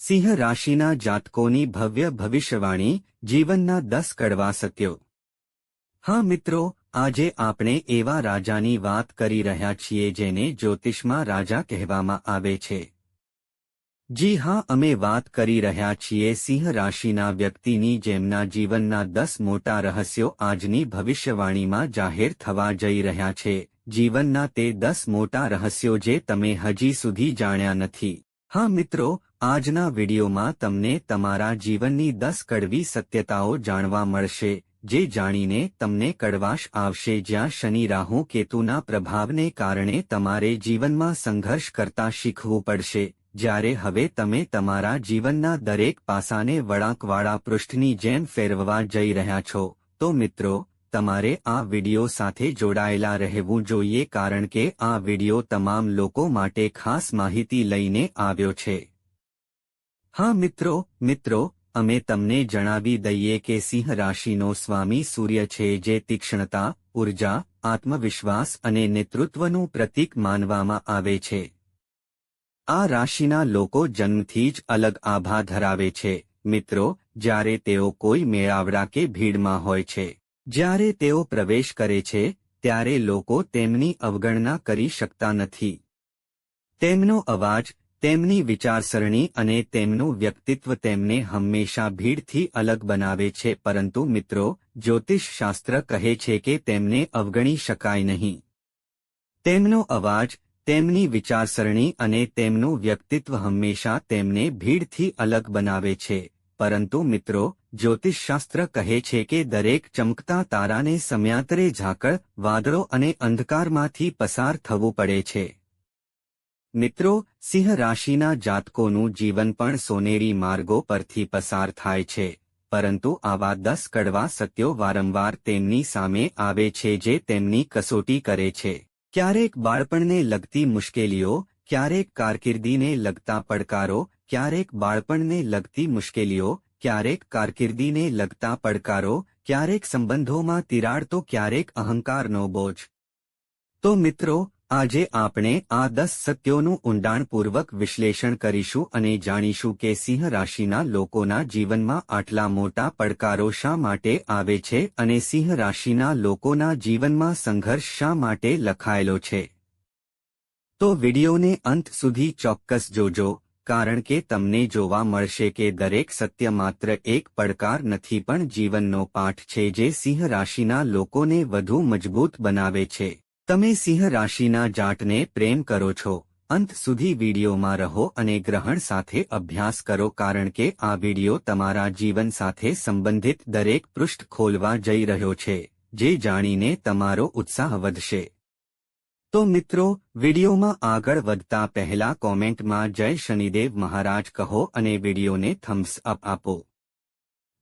સિંહ રાશિના જાતકોની ભવ્ય ભવિષ્યવાણી જીવનના દસ કડવા સત્યો. હા મિત્રો, આજે આપણે એવા રાજાની વાત કરી રહ્યા છીએ જેને જ્યોતિષમાં રાજા કહેવામાં આવે છે. જી હા, અમે વાત કરી રહ્યા છીએ સિંહ રાશિના વ્યક્તિની જેમના જીવનના દસ મોટા રહસ્યો આજની ભવિષ્યવાણીમાં જાહેર થવા જઈ રહ્યા છે. જીવનના તે દસ મોટા રહસ્યો જે તમે હજી સુધી જાણ્યા નથી. હા મિત્રો, આજના વિડીયોમાં તમને તમારા જીવનની દસ કડવી સત્યતાઓ જાણવા મળશે, જે જાણીને તમને કડવાશ આવશે જ્યાં શનિ, રાહુ, કેતુના પ્રભાવને કારણે તમારે જીવનમાં સંઘર્ષ કરતા શીખવું પડશે. જ્યારે હવે તમે તમારા જીવનના દરેક પાસાને વળાંકવાળા પૃષ્ઠની જેમ ફેરવવા જઈ રહ્યા છો, તો મિત્રો તમારે આ વિડિયો સાથે જોડાયેલા રહેવું જોઈએ કારણ કે આ વિડિયો તમામ લોકો માટે ખાસ માહિતી લઈને આવ્યો છે. હા મિત્રો મિત્રો, અમે તમને જણાવી દઈએ કે સિંહ રાશિનો સ્વામી સૂર્ય છે જે તીક્ષ્ણતા, ઊર્જા, આત્મવિશ્વાસ અને નેતૃત્વનું પ્રતીક માનવામાં આવે છે. આ રાશિના લોકો જન્મથી જ અલગ આભા ધરાવે છે. મિત્રો, જ્યારે તેઓ કોઈ મેળાવડા કે ભીડમાં હોય છે જ્યારે તેઓ પ્રવેશ કરે છે, ત્યારે લોકો તેમની અવગણના કરી શકતા નથી. તેમનો અવાજ, તેમની વિચારસરણી અને તેમનું વ્યક્તિત્વ તેમને હંમેશા ભીડથી અલગ બનાવે છે, પરંતુ મિત્રો, જ્યોતિષશાસ્ત્ર કહે છે કે તેમને અવગણી શકાય નહીં. તેમનો અવાજ, તેમની વિચારસરણી અને તેમનું વ્યક્તિત્વ હંમેશા તેમને ભીડથી અલગ બનાવે છે, પરંતુ મિત્રો જ્યોતિષશાસ્ત્ર કહે છે કે દરેક ચમકતા તારાને સમયાંતરે ઝાકળ, વાદળો અને અંધકારમાંથી પસાર થવું પડે છે. મિત્રો, સિંહ રાશિના જાતકોનું જીવન પણ સોનેરી માર્ગો પરથી પસાર થાય છે, પરંતુ આવા દસ કડવા સત્યો વારંવાર તેમની સામે આવે છે જે તેમની કસોટી કરે છે. ક્યારેક બાળપણને લગતી મુશ્કેલીઓ, ક્યારેક કારકિર્દીને લગતા પડકારો, ક્યારેક બાળપણને લગતી મુશ્કેલીઓ ક્યારેક કારકિર્દીને લગતા પડકારો, ક્યારેક સંબંધોમાં તિરાડ તો ક્યારેક અહંકારનો બોજ. તો મિત્રો, આજે આપણે આ દસ સત્યોનું ઊંડાણપૂર્વક વિશ્લેષણ કરીશું અને જાણીશું કે સિંહ રાશિના લોકોના જીવનમાં આટલા મોટા પડકારો શા માટે આવે છે અને સિંહ રાશિના લોકોના જીવનમાં સંઘર્ષ શા માટે લખાયેલો છે. તો વિડિયોને અંત સુધી ચોક્કસ જોજો. કારણ કે તમને જોવા મળશે કે દરેક સત્ય માત્ર એક પડકાર નથી પણ જીવનનો પાઠ છે જે સિંહ રાશિના લોકોને વધુ મજબૂત બનાવે છે. તમે સિંહ રાશિના જાટને પ્રેમ કરો છો. અંત સુધી વિડીયોમાં રહો અને ગ્રહણ સાથે અભ્યાસ કરો કારણ કે આ વીડિયો તમારા જીવન સાથે સંબંધિત દરેક પૃષ્ઠ ખોલવા જઈ રહ્યો છે, જે જાણીને તમારો ઉત્સાહ વધશે. તો મિત્રો, વિડીયોમાં આગળ વધતા પહેલા કોમેન્ટમાં જય શનિદેવ મહારાજ કહો અને વિડીયોને થમ્સ અપ આપો.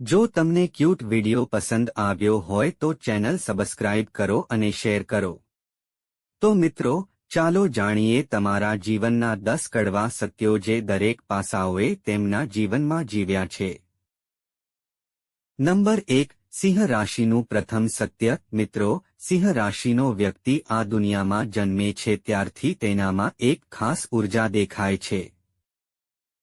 જો તમને ક્યુટ વીડિયો પસંદ આવ્યો હોય તો ચેનલ સબસ્ક્રાઇબ કરો અને શેર કરો. તો મિત્રો, ચાલો જાણીએ તમારા જીવનના દસ કડવા સત્યો જે દરેક પાસાઓએ તેમના જીવનમાં જીવ્યા છે. નંબર એક સિંહ રાશિનું પ્રથમ સત્ય, મિત્રો સિંહ રાશિનો વ્યક્તિ આ દુનિયામાં જન્મે છે ત્યારથી તેનામાં એક ખાસ ઊર્જા દેખાય છે.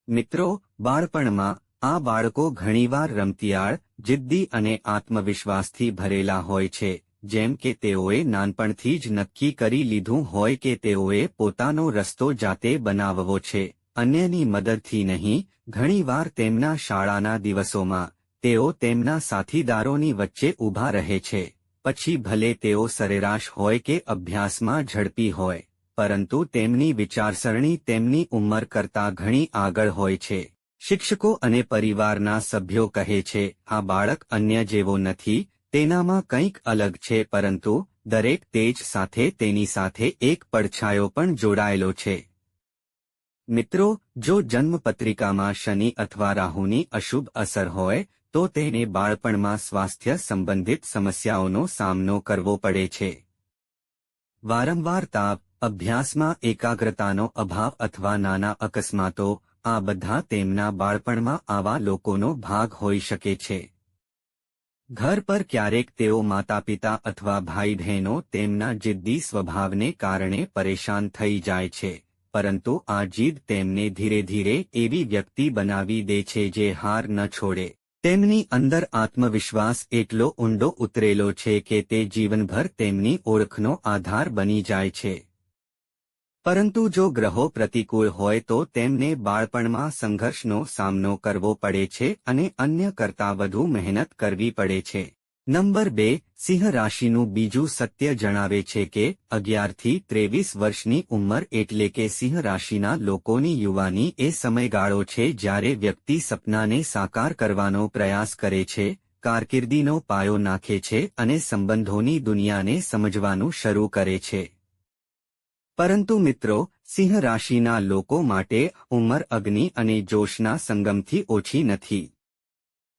મિત્રો, બાળપણમાં, આ બાળકો ઘણીવાર રમતિયાળ, જિદ્દી અને આત્મવિશ્વાસથી ભરેલા હોય છે, જેમ કે તેઓએ નાનપણથી જ નક્કી કરી લીધું હોય કે તેઓએ પોતાનો રસ્તો જાતે બનાવવો છે. અન્યની મદદથી નહીં, ઘણીવાર તેમના શાળાના દિવસોમાં તેઓ તેમના સાથીદારોની વચ્ચે ઊભા રહે છે. પછી ભલે તેઓ સરેરાશ હોય કે અભ્યાસમાં ઝડપી હોય, પરંતુ તેમની વિચારસરણી તેમની ઉંમર કરતાં ઘણી આગળ હોય છે. શિક્ષકો અને પરિવારના સભ્યો કહે છે, આ બાળક અન્ય જેવો નથી, તેનામાં કંઈક અલગ છે, પરંતુ દરેક તેજ સાથે તેની સાથે એક પડછાયો પણ જોડાયેલો છે. મિત્રો, જો જન્મપત્રિકામાં શનિ અથવા રાહુની અશુભ અસર હોય તો તેને બાળપણમાં સ્વાસ્થ્ય સંબંધિત સમસ્યાઓનો સામનો કરવો પડે છે. વારંવાર તાપ અભ્યાસમાં એકાગ્રતાનો અભાવ અથવા નાના અકસ્માતો, આ બધા તેમના બાળપણમાં આવા લોકોનો ભાગ હોઈ શકે છે. ઘર પર ક્યારેક તેઓ માતાપિતા અથવા ભાઈ બહેનો તેમના જિદ્દી સ્વભાવને કારણે પરેશાન થઈ જાય છે, પરંતુ આ જીદ તેમને ધીરે ધીરે એવી વ્યક્તિ બનાવી દે છે જે હાર ન છોડે. તેમની અંદર આત્મવિશ્વાસ એટલો ઊંડો ઉતરેલો છે કે તે જીવનભર તેમની ઓળખનો આધાર બની જાય છે. પરંતુ જો ગ્રહો પ્રતિકૂળ હોય તો તેમને બાળપણમાં સંઘર્ષનો સામનો કરવો પડે છે અને અન્ય કરતાં વધુ મહેનત કરવી પડે છે. નંબર બે, સિંહ રાશિનું બીજું સત્ય જણાવે છે કે અગિયારથી ત્રેવીસ વર્ષની ઉંમર એટલે કે સિંહ રાશિના લોકોની યુવાની એ સમયગાળો છે જ્યારે વ્યક્તિ સપનાને સાકાર કરવાનો પ્રયાસ કરે છે, કારકિર્દીનો પાયો નાખે છે અને સંબંધોની દુનિયાને સમજવાનું શરૂ કરે છે. પરંતુ મિત્રો, સિંહ રાશિના લોકો માટે ઉંમર અગ્નિ અને જોશના સંગમથી ઓછી નથી.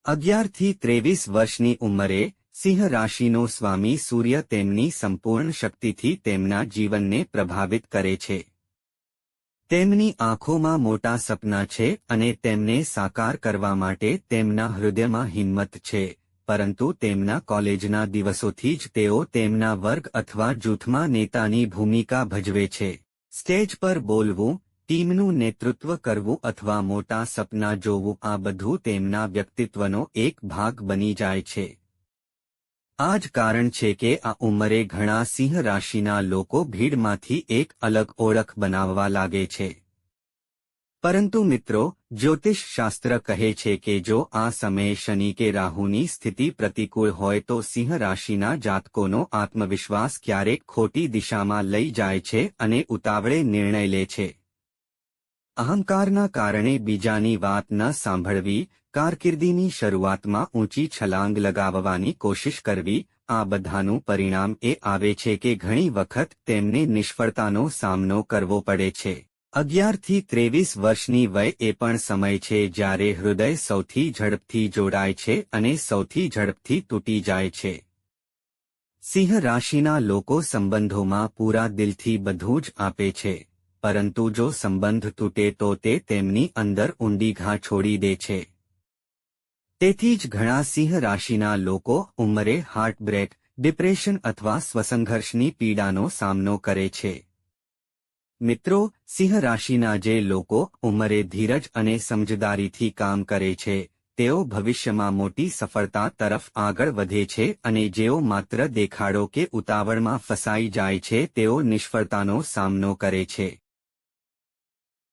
અગિયારથી ત્રેવીસ વર્ષની ઉંમરે સિંહ રાશિનો સ્વામી સૂર્ય તેમની સંપૂર્ણ શક્તિથી તેમના જીવનને પ્રભાવિત કરે છે. તેમની આંખોમાં મોટા સપના છે અને તેમને સાકાર કરવા માટે તેમના હૃદયમાં હિંમત છે, પરંતુ તેમના કોલેજના દિવસોથી જ તેઓ તેમના વર્ગ અથવા જૂથમાં નેતાની ભૂમિકા ભજવે છે. સ્ટેજ પર બોલવું ટીમનું નેતૃત્વ કરવું અથવા મોટા સપના જોવું આ બધું તેમના વ્યક્તિત્વનો એક ભાગ બની જાય છે. આ જ કારણ છે કે આ ઉંમરે ઘણા સિંહ રાશિના લોકો ભીડમાંથી એક અલગ ઓળખ બનાવવા લાગે છે. પરંતુ મિત્રો, જ્યોતિષ શાસ્ત્ર કહે છે કે જો આ સમયે શનિ કે રાહુની સ્થિતિ પ્રતિકૂળ હોય તો સિંહ રાશિના જાતકોનો આત્મવિશ્વાસ ક્યારેક ખોટી દિશામાં લઈ જાય છે અને ઉતાવળે નિર્ણય લે છે. અહંકારના કારણે બીજાની વાત ન સાંભળવી, કારકિર્દીની શરૂઆતમાં ઊંચી છલાંગ લગાવવાની કોશિશ કરવી, આ બધાનું પરિણામ એ આવે છે કે ઘણી વખત તેમને નિષ્ફળતાનો સામનો કરવો પડે છે. અગિયારથી ત્રેવીસ વર્ષની વય એ પણ સમય છે જ્યારે હૃદય સૌથી ઝડપથી જોડાય છે અને સૌથી ઝડપથી તૂટી જાય છે. સિંહ રાશિના લોકો સંબંધોમાં પૂરા દિલથી બધું જ આપે છે. પરંતુ જો સંબંધ તૂટે તો તે તેમની અંદર ઊંડી ઘા છોડી દે છે. તેથી જ ઘણા સિંહ રાશિના લોકો ઉંમરે હાર્ટબ્રેક ડિપ્રેશન અથવા સ્વસંઘર્ષની પીડાનો સામનો કરે છે. મિત્રો, સિંહ રાશિના જે લોકો ઉંમરે ધીરજ અને સમજદારીથી કામ કરે છે, તેઓ ભવિષ્યમાં મોટી સફળતા તરફ આગળ વધે છે અને જેઓ માત્ર દેખાડો કે ઉતાવળમાં ફસાઈ જાય છે, તેઓ નિષ્ફળતાનો સામનો કરે છે.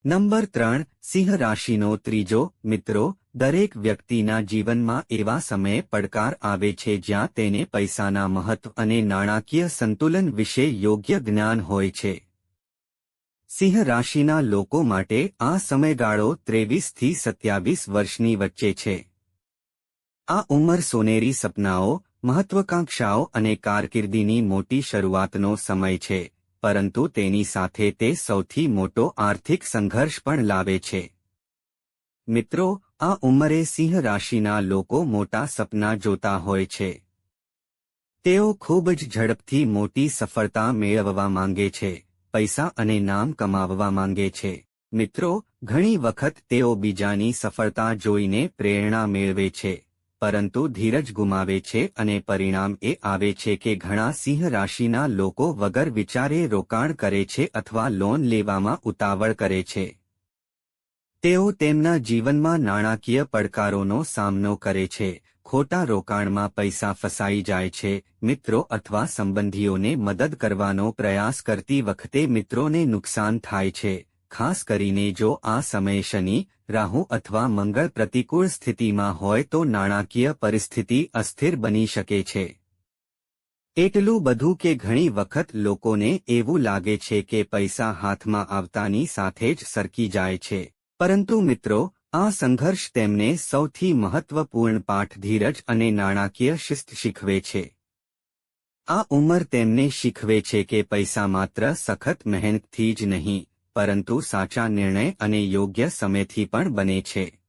નંબર ત્રણ, સિંહ રાશિનો ત્રીજો, મિત્રો, દરેક વ્યક્તિના જીવનમાં એવા સમયે પડકાર આવે છે જ્યાં તેને પૈસાના મહત્વ અને નાણાકીય સંતુલન વિશે યોગ્ય જ્ઞાન હોય છે. સિંહ રાશિના લોકો માટે આ સમયગાળો ત્રેવીસથી સત્યાવીસ વર્ષની વચ્ચે છે. આ ઉંમર સોનેરી સપનાઓ, મહત્વાકાંક્ષાઓ અને કારકિર્દીની મોટી શરૂઆતનો સમય છે. પરંતુ તેની સાથે તે સૌથી મોટો આર્થિક સંઘર્ષ પણ લાવે છે. મિત્રો, આ ઉંમરે સિંહ રાશિના લોકો મોટા સપના જોતા હોય છે. તેઓ ખૂબ જ ઝડપથી મોટી સફળતા મેળવવા માંગે છે, પૈસા અને નામ કમાવવા માંગે છે. મિત્રો, ઘણી વખત તેઓ બીજાની સફળતા જોઈને પ્રેરણા મેળવે છે. પરંતુ ધીરજ ગુમાવે છે અને પરિણામ એ આવે છે કે ઘણા સિંહ રાશિના લોકો વગર વિચારે રોકાણ કરે છે અથવા લોન લેવામાં ઉતાવળ કરે છે. તેઓ તેમના જીવનમાં નાણાકીય પડકારોનો સામનો કરે છે. ખોટા રોકાણમાં પૈસા ફસાઈ જાય છે. મિત્રો અથવા સંબંધીઓને મદદ કરવાનો પ્રયાસ કરતી વખતે મિત્રોને નુકસાન થાય છે. ખાસ કરીને જો આ સમયે શનિ, રાહુ અથવા મંગળ પ્રતિકૂળ સ્થિતિમાં હોય તો નાણાકીય પરિસ્થિતિ અસ્થિર બની શકે છે. એટલું બધું કે ઘણી વખત લોકોને એવું લાગે છે કે પૈસા હાથમાં આવતાની સાથે જ સરકી જાય છે. પરંતુ મિત્રો, આ સંઘર્ષ તેમને સૌથી મહત્વપૂર્ણ પાઠ ધીરજ અને નાણાકીય શિસ્ત શીખવે છે. આ ઉંમર તેમને શીખવે છે કે પૈસા માત્ર સખત મહેનતથી જ નહીં પરંતુ સાચા નિર્ણય અને યોગ્ય સમયથી પણ બને છે.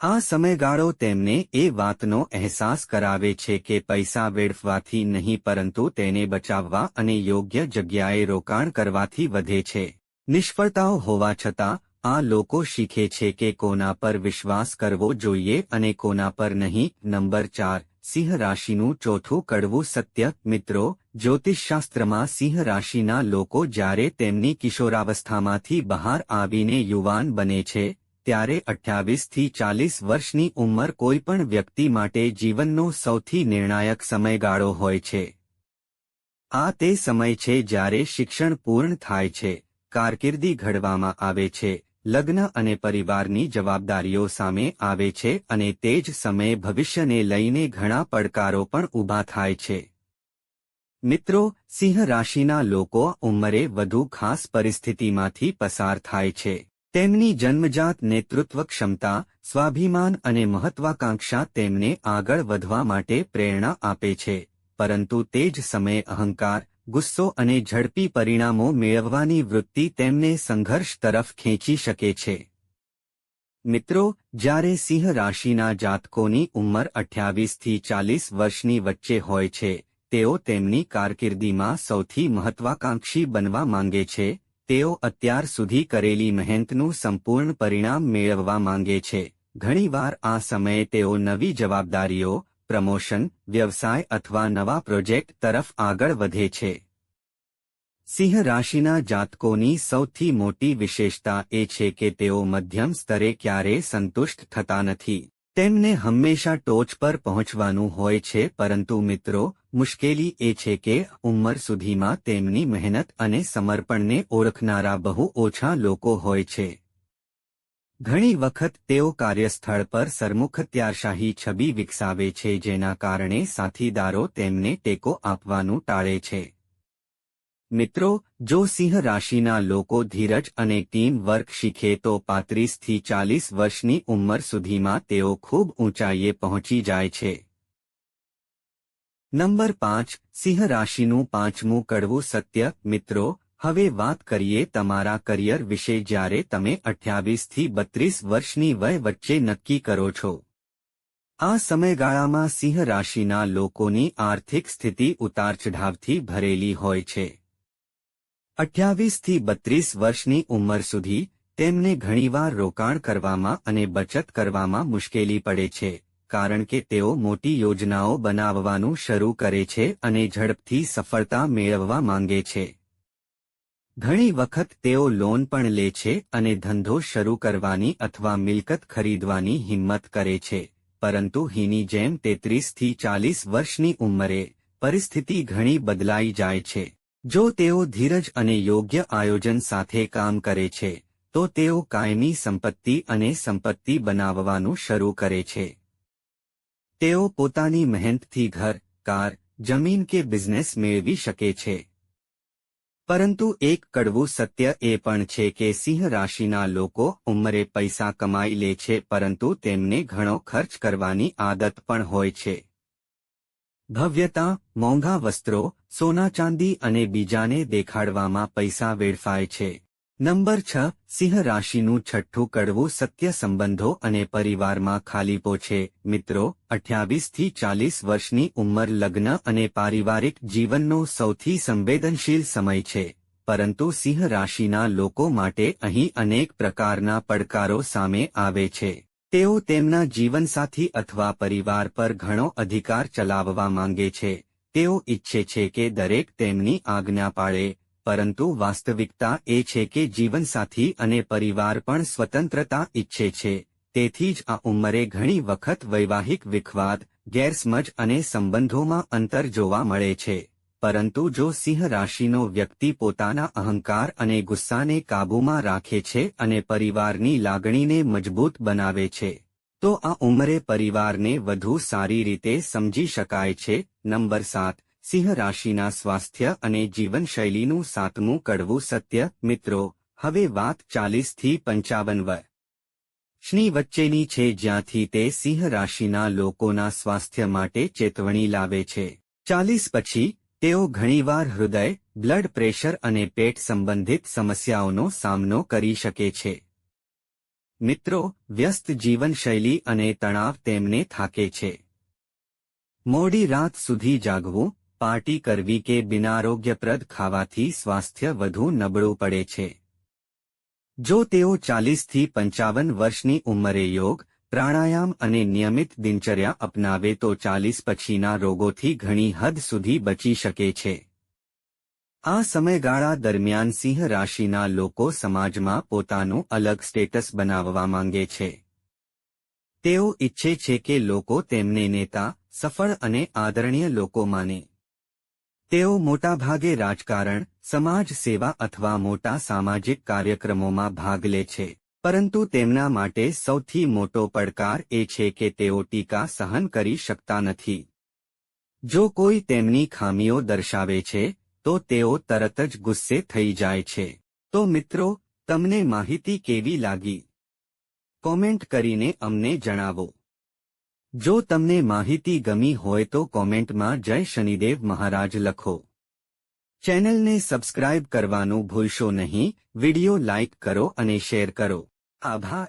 આ સમયગાળો તેમને એ વાતનો અહેસાસ કરાવે છે કે પૈસા વેડફવાથી નહીં પરંતુ તેને બચાવવા અને યોગ્ય જગ્યાએ રોકાણ કરવાથી વધે છે. નિષ્ફળતાઓ હોવા છતાં, આ લોકો શીખે છે કે કોના પર વિશ્વાસ કરવો જોઈએ અને કોના પર નહીં. નંબર ચાર સિંહ રાશિનું ચોથું કડવું સત્ય, મિત્રો, જ્યોતિષશાસ્ત્રમાં સિંહ રાશિના લોકો જ્યારે તેમની કિશોરાવસ્થામાંથી બહાર આવીને યુવાન બને છે, ત્યારે અઠ્યાવીસથી ચાલીસ વર્ષની ઉંમર કોઈપણ વ્યક્તિ માટે જીવનનો સૌથી નિર્ણાયક સમયગાળો હોય છે. આ તે સમય છે જ્યારે શિક્ષણ પૂર્ણ થાય છે, કારકિર્દી ઘડવામાં આવે છે લગ્ન અને પરિવારની જવાબદારીઓ સામે આવે છે અને તે જ સમયે ભવિષ્યને લઈને ઘણા પડકારો પણ ઊભા થાય છે. મિત્રો, સિંહ રાશિના લોકો ઉંમરે વધુ ખાસ પરિસ્થિતિમાંથી પસાર થાય છે. તેમની જન્મજાત નેતૃત્વ ક્ષમતા, સ્વાભિમાન અને મહત્વાકાંક્ષા તેમને આગળ વધવા માટે પ્રેરણા આપે છે, પરંતુ તે જ સમયે અહંકાર ગુસ્સો અને ઝડપી પરિણામો મેળવવાની વૃત્તિ તેમને સંઘર્ષ તરફ ખેંચી શકે છે. મિત્રો, જ્યારે સિંહ રાશિના જાતકોની ઉંમર અઠ્યાવીસથી ચાલીસ વર્ષની વચ્ચે હોય છે, તેઓ તેમની કારકિર્દીમાં સૌથી મહત્વાકાંક્ષી બનવા માંગે છે, તેઓ અત્યાર સુધી કરેલી મહેનતનું સંપૂર્ણ પરિણામ મેળવવા માંગે છે. ઘણીવાર આ સમયે તેઓ નવી જવાબદારીઓ પ્રમોશન, વ્યવસાય અથવા નવા પ્રોજેક્ટ તરફ આગળ વધે છે. સિંહ રાશિના જાતકોની સૌથી મોટી વિશેષતા એ છે કે તેઓ મધ્યમ સ્તરે ક્યારેય સંતુષ્ટ થતા નથી. તેમને હંમેશા ટોચ પર પહોંચવાનું હોય છે, પરંતુ મિત્રો, મુશ્કેલી એ છે કે ઉંમર સુધીમાં તેમની મહેનત અને સમર્પણને ઓળખનારા બહુ ઓછા લોકો હોય છે. ઘણી વખત તેઓ કાર્યસ્થળ પર સરમુખત્યારશાહી છબી વિકસાવે છે જેના કારણે સાથીદારો તેમને ટેકો આપવાનું ટાળે છે. મિત્રો, જો સિંહ રાશિના લોકો ધીરજ અને ટીમ વર્ક શીખે તો પાંત્રીસથી ચાલીસ વર્ષની ઉંમર સુધીમાં તેઓ ખૂબ ઊંચાઈએ પહોંચી જાય છે. નંબર પાંચ, સિંહ રાશિનું પાંચમું કડવું સત્ય, મિત્રો હવે વાત કરીએ તમારા કરિયર વિશે જ્યારે તમે અઠ્યાવીસથી બત્રીસ વર્ષની વય વચ્ચે નક્કી કરો છો. આ સમયગાળામાં સિંહ રાશિના લોકોની આર્થિક સ્થિતિ ઉતારચઢાવથી ભરેલી હોય છે. અઠ્યાવીસથી બત્રીસ વર્ષની ઉંમર સુધી તેમને ઘણીવાર રોકાણ કરવામાં અને બચત કરવામાં મુશ્કેલી પડે છે, કારણ કે તેઓ મોટી યોજનાઓ બનાવવાનું શરૂ કરે છે અને ઝડપથી સફળતા મેળવવા માંગે છે. ઘણી વખત તેઓ લોન પણ લે છે અને ધંધો શરૂ કરવાની અથવા મિલકત ખરીદવાની હિંમત કરે છે, પરંતુ હીની જેમ તેત્રીસથી ચાલીસ વર્ષની ઉંમરે પરિસ્થિતિ ઘણી બદલાઈ જાય છે. જો તેઓ ધીરજ અને યોગ્ય આયોજન સાથે કામ કરે છે, તો તેઓ કાયમી સંપત્તિ અને સંપત્તિ બનાવવાનું શરૂ કરે છે. તેઓ પોતાની મહેનતથી ઘર, કાર, જમીન કે બિઝનેસ મેળવી શકે છે. પરંતુ એક કડવું સત્ય એ પણ છે કે સિંહ રાશિના લોકો ઉંમરે પૈસા કમાઈ લે છે પરંતુ તેમને ઘણો ખર્ચ કરવાની આદત પણ હોય છે. ભવ્યતા, મોંઘા વસ્ત્રો, સોના ચાંદી અને બીજાને દેખાડવામાં પૈસા વેડફાય છે. નંબર છ, સિંહ રાશિનું છઠ્ઠું કડવું સત્ય સંબંધો અને પરિવારમાં ખાલીપો છે. મિત્રો, અઠ્યાવીસથી ચાલીસ વર્ષની ઉંમર લગ્ન અને પારિવારિક જીવનનો સૌથી સંવેદનશીલ સમય છે. પરંતુ સિંહ રાશિના લોકો માટે અહીં અનેક પ્રકારના પડકારો સામે આવે છે. તેઓ તેમના જીવનસાથી અથવા પરિવાર પર ઘણો અધિકાર ચલાવવા માંગે છે. તેઓ ઈચ્છે છે કે દરેક તેમની આજ્ઞા પાળે પરંતુ વાસ્તવિકતા એ છે કે જીવનસાથી અને પરિવાર પણ સ્વતંત્રતા ઈચ્છે છે. તેથી જ આ ઉંમરે ઘણી વખત વૈવાહિક વિખવાદ, ગેરસમજ અને સંબંધોમાં અંતર જોવા મળે છે. પરંતુ જો સિંહ રાશિનો વ્યક્તિ પોતાના અહંકાર અને ગુસ્સાને કાબૂમાં રાખે છે અને પરિવારની લાગણીને મજબૂત બનાવે છે, તો આ ઉંમરે પરિવારને વધુ સારી રીતે સમજી શકાય છે. નંબર સાત સિંહ રાશિના સ્વાસ્થ્ય અને જીવનશૈલીનું સાતમું કડવું સત્ય, મિત્રો. હવે વાત ચાલીસથી પંચાવન વર્ષની વચ્ચેની છે જ્યાંથી તે સિંહ રાશિના લોકોના સ્વાસ્થ્ય માટે ચેતવણી લાવે છે. ચાલીસ પછી, તેઓ ઘણીવાર હૃદય, બ્લડ પ્રેશર અને પેટ સંબંધિત સમસ્યાઓનો સામનો કરી શકે છે. મિત્રો, વ્યસ્ત જીવનશૈલી અને તણાવ તેમને થાકે છે. મોડી રાત સુધી જાગવું પાર્ટી કરવી કે બિનારોગ્યપ્રદ ખાવાથી સ્વાસ્થ્ય વધુ નબળું પડે છે. જો તેઓ ચાલીસથી પંચાવન વર્ષની ઉંમરે યોગ, પ્રાણાયામ અને નિયમિત દિનચર્યા અપનાવે તો ચાલીસ પછીના રોગોથી ઘણી હદ સુધી બચી શકે છે. આ સમયગાળા દરમિયાન સિંહ રાશિના લોકો સમાજમાં પોતાનું અલગ સ્ટેટસ બનાવવા માંગે છે. તેઓ ઈચ્છે છે કે લોકો તેમને નેતા, સફળ અને આદરણીય લોકો માને. તેઓ મોટાભાગે રાજકારણ, સમાજ સેવા અથવા મોટા સામાજિક કાર્યક્રમોમાં ભાગ લે છે, પરંતુ તેમના માટે સૌથી મોટો પડકાર એ છે કે તેઓ ટીકા સહન કરી શકતા નથી. જો કોઈ તેમની ખામીઓ દર્શાવે છે, તો તેઓ તરત જ ગુસ્સે થઈ જાય છે. તો મિત્રો, તમને માહિતી કેવી લાગી? કોમેન્ટ કરીને અમને જણાવો. જો તમને માહિતી ગમી હોય તો કોમેન્ટમાં જય શનિદેવ મહારાજ લખો. ચેનલને સબસ્ક્રાઇબ કરવાનું ભૂલશો નહીં, વિડિયો લાઇક કરો અને શેર કરો. આભાર.